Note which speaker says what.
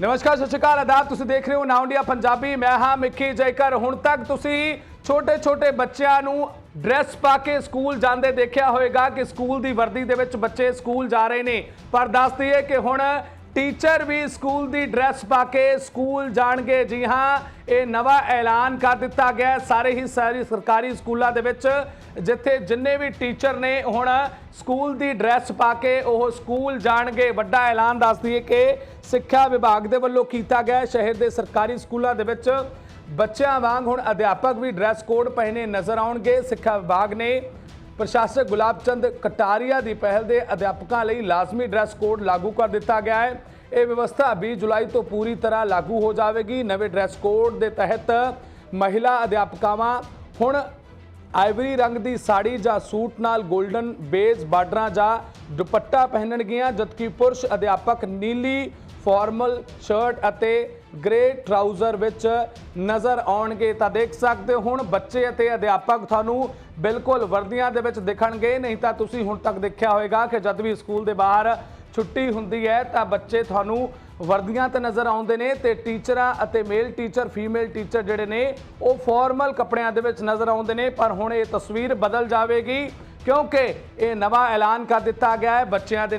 Speaker 1: ਨਮਸਕਾਰ, ਸਤਿ ਸ਼੍ਰੀ ਅਕਾਲ। ਆਦਾਬ ਤੁਸੀਂ ਦੇਖ ਰਹੇ ਹੋ ਨਾਉ ਇੰਡੀਆ ਪੰਜਾਬੀ। ਮੈਂ ਹਾਂ ਮਿੱਕੀ ਜੈਕਰ। ਹੁਣ ਤੱਕ ਤੁਸੀਂ ਛੋਟੇ ਛੋਟੇ ਬੱਚਿਆਂ ਨੂੰ ਡਰੈਸ ਪਾ ਕੇ ਸਕੂਲ ਜਾਂਦੇ ਦੇਖਿਆ ਹੋਵੇਗਾ ਕਿ ਸਕੂਲ ਦੀ ਵਰਦੀ ਦੇ ਵਿੱਚ ਬੱਚੇ ਸਕੂਲ ਜਾ ਰਹੇ ਨੇ। ਪਰ ਦੱਸ ਦਈਏ ਕਿ ਹੁਣ ਟੀਚਰ ਵੀ ਸਕੂਲ ਦੀ ਡਰੈਸ ਪਾ ਕੇ ਸਕੂਲ ਜਾਣਗੇ। ਜੀ ਹਾਂ, ਇਹ ਨਵਾਂ ਐਲਾਨ ਕਰ ਦਿੱਤਾ ਗਿਆ ਸਾਰੇ ਹੀ ਸਾਰੇ ਸਰਕਾਰੀ ਸਕੂਲਾਂ ਦੇ ਵਿੱਚ, ਜਿੱਥੇ ਜਿੰਨੇ ਵੀ ਟੀਚਰ ਨੇ, ਹੁਣ ਸਕੂਲ ਦੀ ਡਰੈਸ ਪਾ ਕੇ ਉਹ ਸਕੂਲ ਜਾਣਗੇ। ਵੱਡਾ ਐਲਾਨ ਦੱਸ ਦਈਏ ਕਿ ਸਿੱਖਿਆ ਵਿਭਾਗ ਦੇ ਵੱਲੋਂ ਕੀਤਾ ਗਿਆ ਸ਼ਹਿਰ ਦੇ ਸਰਕਾਰੀ ਸਕੂਲਾਂ ਦੇ ਵਿੱਚ ਬੱਚਿਆਂ ਵਾਂਗ ਹੁਣ ਅਧਿਆਪਕ ਵੀ ਡਰੈਸ ਕੋਡ ਪਹਿਨੇ ਨਜ਼ਰ ਆਉਣਗੇ। ਸਿੱਖਿਆ ਵਿਭਾਗ ਨੇ ਪ੍ਰਸ਼ਾਸਕ ਗੁਲਾਬਚੰਦ ਕਟਾਰੀਆ ਦੀ ਪਹਿਲ ਦੇ ਅਧਿਆਪਕਾਂ ਲਈ ਲਾਜ਼ਮੀ ਡਰੈਸ ਕੋਡ ਲਾਗੂ ਕਰ ਦਿੱਤਾ ਗਿਆ ਹੈ। ਇਹ ਵਿਵਸਥਾ 20 ਜੁਲਾਈ ਤੋਂ ਪੂਰੀ ਤਰ੍ਹਾਂ ਲਾਗੂ ਹੋ ਜਾਵੇਗੀ। ਨਵੇਂ ਡਰੈਸ ਕੋਡ ਦੇ ਤਹਿਤ ਮਹਿਲਾ ਅਧਿਆਪਕਾਵਾਂ ਹੁਣ ਆਈਵਰੀ ਰੰਗ ਦੀ ਸਾੜੀ ਜਾਂ ਸੂਟ ਨਾਲ 골ਡਨ ਬੇਸ ਬਾਰਡਰਾਂ ਜਾਂ ਦੁਪੱਟਾ ਪਹਿਨਣਗੀਆਂ, ਜਦਕਿ ਪੁਰਸ਼ ਅਧਿਆਪਕ ਨੀਲੀ ਫਾਰਮਲ ਸ਼ਰਟ ਅਤੇ ਗ੍ਰੇ ਟਰਾਊਜ਼ਰ ਵਿੱਚ ਨਜ਼ਰ ਆਉਣਗੇ ਤਾਂ ਦੇਖ ਸਕਦੇ ਹੋ ਹੁਣ ਬੱਚੇ ਅਤੇ ਅਧਿਆਪਕ ਤੁਹਾਨੂੰ ਬਿਲਕੁਲ ਵਰਦੀਆਂ ਦੇ ਵਿੱਚ ਦਿਖਣਗੇ। ਨਹੀਂ ਤਾਂ ਤੁਸੀਂ ਹੁਣ ਤੱਕ ਦੇਖਿਆ ਹੋਵੇਗਾ ਕਿ ਜਦ ਵੀ ਸਕੂਲ ਦੇ ਬਾਹਰ ਛੁੱਟੀ ਹੁੰਦੀ ਹੈ ਤਾਂ ਬੱਚੇ ਤੁਹਾਨੂੰ ਵਰਦੀਆਂ ਤੇ ਨਜ਼ਰ ਆਉਂਦੇ ਨੇ ਤੇ ਟੀਚਰਾਂ ਅਤੇ ਮੇਲ ਟੀਚਰ, ਫੀਮੇਲ ਟੀਚਰ ਜਿਹੜੇ ਨੇ, ਉਹ ਫਾਰਮਲ ਕੱਪੜਿਆਂ ਦੇ ਵਿੱਚ ਨਜ਼ਰ ਆਉਂਦੇ ਨੇ। ਪਰ ਹੁਣ ਇਹ ਤਸਵੀਰ ਬਦਲ ਜਾਵੇਗੀ ਕਿਉਂਕਿ ਇਹ ਨਵਾਂ ਐਲਾਨ ਕਰ ਦਿੱਤਾ ਗਿਆ ਹੈ ਬੱਚਿਆਂ ਦੇ ਨਾਲ।